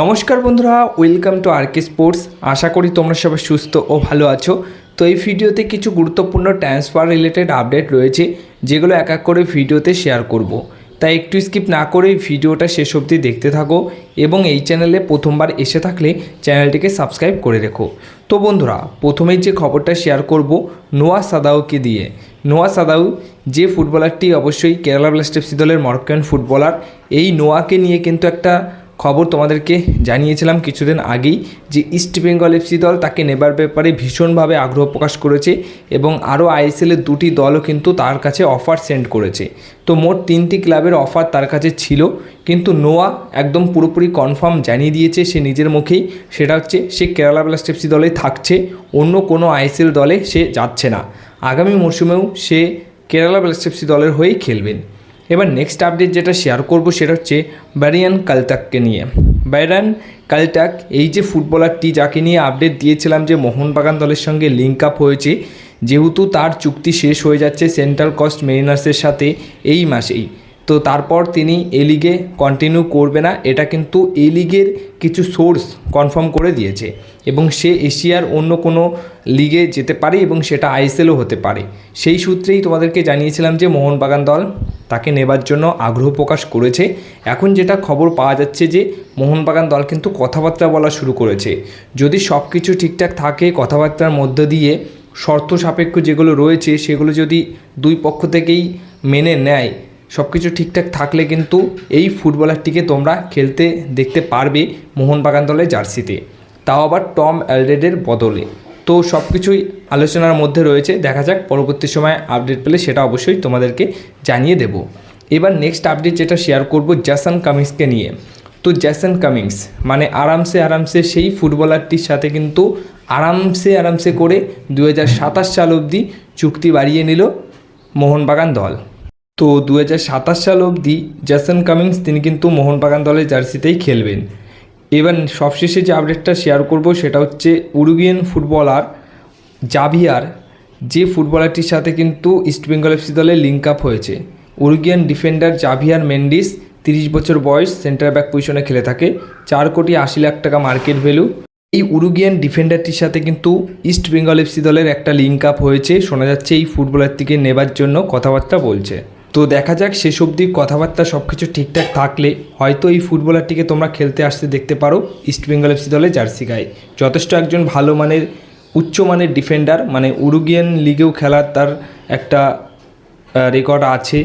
নমস্কার বন্ধুরা welcome to RK sports আশা করি তোমরা সবাই সুস্থ ও ভালো আছো। তো এই ভিডিওতে কিছু গুরুত্বপূর্ণ ট্রান্সফার রিলেটেড আপডেট রয়েছে, যেগুলো এক এক করে ভিডিওতে শেয়ার করব। তাই একটু স্কিপ না করে ভিডিওটা শেষ অবধি দেখতে থাকো এবং এই চ্যানেলে প্রথমবার এসে থাকলে চ্যানেলটিকে সাবস্ক্রাইব করে রেখো। তো বন্ধুরা, প্রথমেই যে খবরটা শেয়ার করব, নোয়া সাদাউকে দিয়ে। নোয়া সাদাউ, যে ফুটবলারটি অবশ্যই কেরালা ব্লাস্টার্সি দলের মরক্কান ফুটবলার এই নোয়াকে নিয়ে কিন্তু একটা খবর তোমাদেরকে জানিয়েছিলাম কিছুদিন আগেই যে ইস্ট বেঙ্গল এফসি দল তাকে নেবার ব্যাপারে ভীষণভাবে আগ্রহ প্রকাশ করেছে এবং আরও আইএসএলের দুটি দলও কিন্তু তার কাছে অফার সেন্ড করেছে। তো মোট তিনটি ক্লাবের অফার তার কাছে ছিল, কিন্তু নোয়া একদম পুরোপুরি কনফার্ম জানিয়ে দিয়েছে সে নিজের মুখেই, সেটা হচ্ছে সে কেরালা ব্লাস্ট এফসি দলে থাকছে, অন্য কোনো আইএসএল দলে সে যাচ্ছে না। আগামী মরশুমেও সে কেরালা ব্লাস্ট এফসি দলের হয়েই খেলবেন। এবার নেক্সট আপডেট যেটা শেয়ার করব সেটা হচ্ছে ব্যারিয়ান কালটাককে নিয়ে। ব্যারিয়ান কালটাক এই যে ফুটবলারটি যাকে নিয়ে আপডেট দিয়েছিলাম যে মোহনবাগান দলের সঙ্গে লিঙ্ক আপ হয়েছে, যেহেতু তার চুক্তি শেষ হয়ে যাচ্ছে সেন্ট্রাল কস্ট মেরিনার্সের সাথে এই মাসেই। তো তারপর তিনি এ লিগে কন্টিনিউ করবে না, এটা কিন্তু এ লিগের কিছু সোর্স কনফার্ম করে দিয়েছে। এবং সে এশিয়ার অন্য কোনো লিগে যেতে পারে এবং সেটা আইএসএলও হতে পারে। সেই সূত্রেই তোমাদেরকে জানিয়েছিলাম যে মোহনবাগান দল তাকে নেবার জন্য আগ্রহ প্রকাশ করেছে। এখন যেটা খবর পাওয়া যাচ্ছে যে, মোহনবাগান দল কিন্তু কথাবার্তা বলা শুরু করেছে। যদি সব কিছু ঠিকঠাক থাকে, কথাবার্তার মধ্য দিয়ে শর্ত সাপেক্ষ যেগুলো রয়েছে, সেগুলো যদি দুই পক্ষ থেকেই মেনে নেয় সব কিছু ঠিকঠাক থাকলে কিন্তু এই ফুটবলারটিকে তোমরা খেলতে দেখতে পারবে মোহনবাগান দলের জার্সিতে। তাও আবার টম অ্যালডেডের বদলে। তো সব কিছুই আলোচনার মধ্যে রয়েছে। দেখা যাক, পরবর্তী সময় আপডেট পেলে সেটা অবশ্যই তোমাদেরকে জানিয়ে দেব। এবার নেক্সট আপডেট যেটা শেয়ার করব জ্যাসন কামিংসকে নিয়ে। তো জ্যাসন কামিংস মানে আরামসে আরামসে সেই ফুটবলারটির সাথে কিন্তু আরামসে আরামসে করে দু হাজার সাতাশ সাল অবধি চুক্তি বাড়িয়ে নিল মোহনবাগান দল। তো দু হাজার সাতাশ সাল অবধি জ্যাসন কামিংস তিনি কিন্তু মোহনবাগান দলের জার্সিতেই খেলবেন। এবার সবশেষে যে আপডেটটা শেয়ার করব সেটা হচ্ছে উরুগিয়ান ফুটবলার জাভিয়ার যে ফুটবলারটির সাথে কিন্তু ইস্টবেঙ্গল এফসি দলে লিঙ্ক আপ হয়েছে। উরুগিয়ান ডিফেন্ডার জাভিয়ার মেন্ডিস তিরিশ বছর বয়স সেন্টার ব্যাক পজিশনে খেলে থাকে, চার কোটি আশি লাখ টাকা মার্কেট ভ্যালু এই উরুগিয়ান ডিফেন্ডারটির সাথে কিন্তু ইস্ট বেঙ্গল এফসি দলের একটা লিঙ্ক আপ হয়েছে, শোনা যাচ্ছে এই ফুটবলারটিকে নেবার জন্য কথাবার্তা বলছে। তো দেখা যাক শেষ অবধি কথাবার্তা সব কিছু ঠিকঠাক থাকলে হয়তো এই ফুটবলারটিকে তোমরা খেলতে আসতে দেখতে পারো ইস্ট বেঙ্গল এফসি দলের জার্সি গায়ে। যথেষ্ট একজন ভালো মানের উচ্চমানের ডিফেন্ডার মানে উরুগিয়ান লিগেও খেলার তার একটা রেকর্ড আছে।